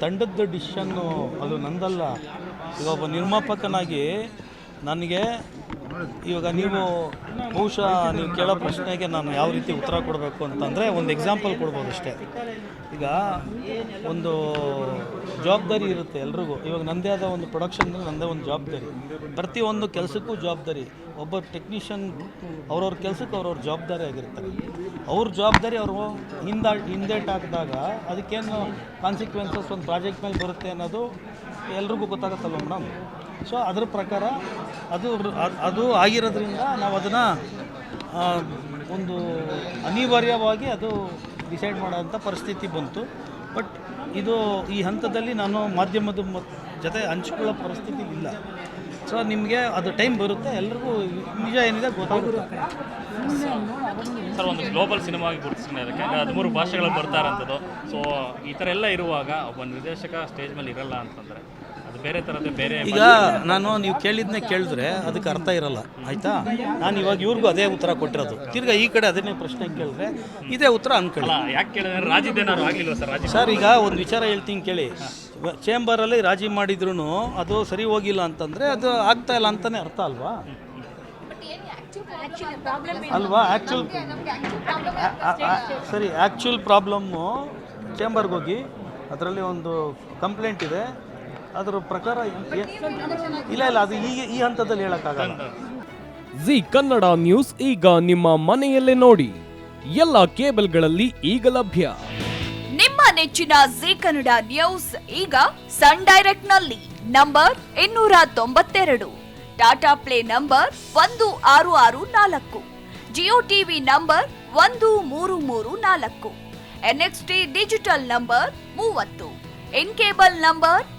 ತಂಡದ ಡಿಸಿಷನ್ನು ಅದು ನಂದಲ್ಲ. ಈಗ ಒಬ್ಬ ನಿರ್ಮಾಪಕನಾಗಿ ನನಗೆ ಇವಾಗ ನೀವು ಬಹುಶಃ ನೀವು ಕೇಳೋ ಪ್ರಶ್ನೆಗೆ ನಾನು ಯಾವ ರೀತಿ ಉತ್ತರ ಕೊಡಬೇಕು ಅಂತಂದರೆ ಒಂದು ಎಕ್ಸಾಂಪಲ್ ಕೊಡ್ಬೋದು ಅಷ್ಟೇ. ಈಗ ಒಂದು ಜವಾಬ್ದಾರಿ ಇರುತ್ತೆ ಎಲ್ರಿಗೂ. ಇವಾಗ ನನ್ನದೇ ಆದ ಒಂದು ಪ್ರೊಡಕ್ಷನ್ ನನ್ನದೇ ಒಂದು ಜವಾಬ್ದಾರಿ. ಪ್ರತಿಯೊಂದು ಕೆಲಸಕ್ಕೂ ಜವಾಬ್ದಾರಿ. ಒಬ್ಬ ಟೆಕ್ನಿಷಿಯನ್ ಅವ್ರವ್ರ ಕೆಲಸಕ್ಕೆ ಅವ್ರವ್ರ ಜವಾಬ್ದಾರಿ ಆಗಿರ್ತಾರೆ. ಅವ್ರ ಜವಾಬ್ದಾರಿ ಅವರು ಹಿಂದ ಹಿಂದೇಟ್ ಹಾಕಿದಾಗ ಅದಕ್ಕೇನು ಕಾನ್ಸಿಕ್ವೆನ್ಸಸ್ ಒಂದು ಪ್ರಾಜೆಕ್ಟ್ ಮೇಲೆ ಬರುತ್ತೆ ಅನ್ನೋದು ಎಲ್ರಿಗೂ ಗೊತ್ತಾಗುತ್ತಲ್ಲ ಮೇಡಮ್ ಸೊ ಅದರ ಪ್ರಕಾರ ಅದು ಅದು ಆಗಿರೋದ್ರಿಂದ ನಾವು ಅದನ್ನು ಒಂದು ಅನಿವಾರ್ಯವಾಗಿ ಅದು ಡಿಸೈಡ್ ಮಾಡೋಂಥ ಪರಿಸ್ಥಿತಿ ಬಂತು. ಬಟ್ ಇದು ಈ ಹಂತದಲ್ಲಿ ನಾನು ಮಾಧ್ಯಮದ ಜೊತೆ ಹಂಚ್ಕೊಳ್ಳೋ ಪರಿಸ್ಥಿತಿ ಇಲ್ಲ. ಸೊ ನಿಮಗೆ ಅದು ಟೈಮ್ ಬರುತ್ತೆ, ಎಲ್ರಿಗೂ ನಿಜ ಏನಿದೆ ಗೊತ್ತಾಗುತ್ತೆ. ಸರ್, ಒಂದು ಗ್ಲೋಬಲ್ ಸಿನಿಮಾಗಿ ಗುರುತಿಸ್ಕೊಂಡು ಅದಕ್ಕೆ. ಹದಿಮೂರು ಭಾಷೆಗಳಲ್ಲಿ ಬರ್ತಾರಂಥದ್ದು ಸೊ ಈ ಥರ ಎಲ್ಲ ಇರುವಾಗ ಒಬ್ಬ ನಿರ್ದೇಶಕ ಸ್ಟೇಜ್ ಮೇಲೆ ಇರಲ್ಲ ಅಂತಂದರೆ ಈಗ ನಾನು ನೀವು ಕೇಳಿದ್ನೇ ಕೇಳಿದ್ರೆ ಅದಕ್ಕೆ ಅರ್ಥ ಇರಲ್ಲ ಆಯ್ತಾ? ನಾನು ಇವಾಗ ಇವ್ರಿಗೂ ಅದೇ ಉತ್ತರ ಕೊಟ್ಟಿರೋದು. ತಿರ್ಗಾ ಈ ಕಡೆ ಅದನ್ನೇ ಪ್ರಶ್ನೆ ಕೇಳಿದ್ರೆ ಇದೇ ಉತ್ತರ ಅನ್ಕೊಳ್ಳಿ. ಯಾಕೆ ಸರ್? ಈಗ ಒಂದು ವಿಚಾರ ಹೇಳ್ತೀನಿ ಕೇಳಿ. ಚೇಂಬರಲ್ಲಿ ರಾಜಿ ಮಾಡಿದ್ರು ಅದು ಸರಿ ಹೋಗಿಲ್ಲ ಅಂತಂದರೆ ಅದು ಆಗ್ತಾ ಇಲ್ಲ ಅಂತಾನೆ ಅರ್ಥ ಅಲ್ವಾ? ಅಲ್ವಾ? ಆ್ಯಕ್ಚುಲ್ ಸರಿ ಆ್ಯಕ್ಚುಲ್ ಪ್ರಾಬ್ಲಮ್ಮು ಚೇಂಬರ್ಗೋಗಿ ಅದರಲ್ಲಿ ಒಂದು ಕಂಪ್ಲೇಂಟ್ ಇದೆ. ಅದರ ಪ್ರಕಾರ ಇಲ್ಲ ಇಲ್ಲ ಅದು ಈಗ ಈ ಹಂತದಲ್ಲಿ ಹೇಳಕ್ಕಾಗಲ್ಲ. ಜಿ ಕನ್ನಡ ನ್ಯೂಸ್ ಈಗ ನಿಮ್ಮ ಮನೆಯಲ್ಲೇ ನೋಡಿ. ಎಲ್ಲ ಕೇಬಲ್ಗಳಲ್ಲಿ ಈಗ ಲಭ್ಯ. ನಿಮ್ಮ ನೆಚ್ಚಿನ ಜಿ ಕನ್ನಡ ನ್ಯೂಸ್ ಈಗ ಸನ್ ಡೈರೆಕ್ಟ್ನಲ್ಲಿ ನಂಬರ್ ಇನ್ನೂರ ತೊಂಬತ್ತೆರಡು. ಟಾಟಾ ಪ್ಲೇ ನಂಬರ್ ಒಂದು ಆರು ಆರು ನಾಲ್ಕು. ಜಿಯೋ ಟಿವಿ ನಂಬರ್ ಒಂದು ಮೂರು ಮೂರು ನಾಲ್ಕು. ಎನ್ಎಕ್ಸ್ಟಿ ಡಿಜಿಟಲ್ ನಂಬರ್ ಮೂವತ್ತು. In cable number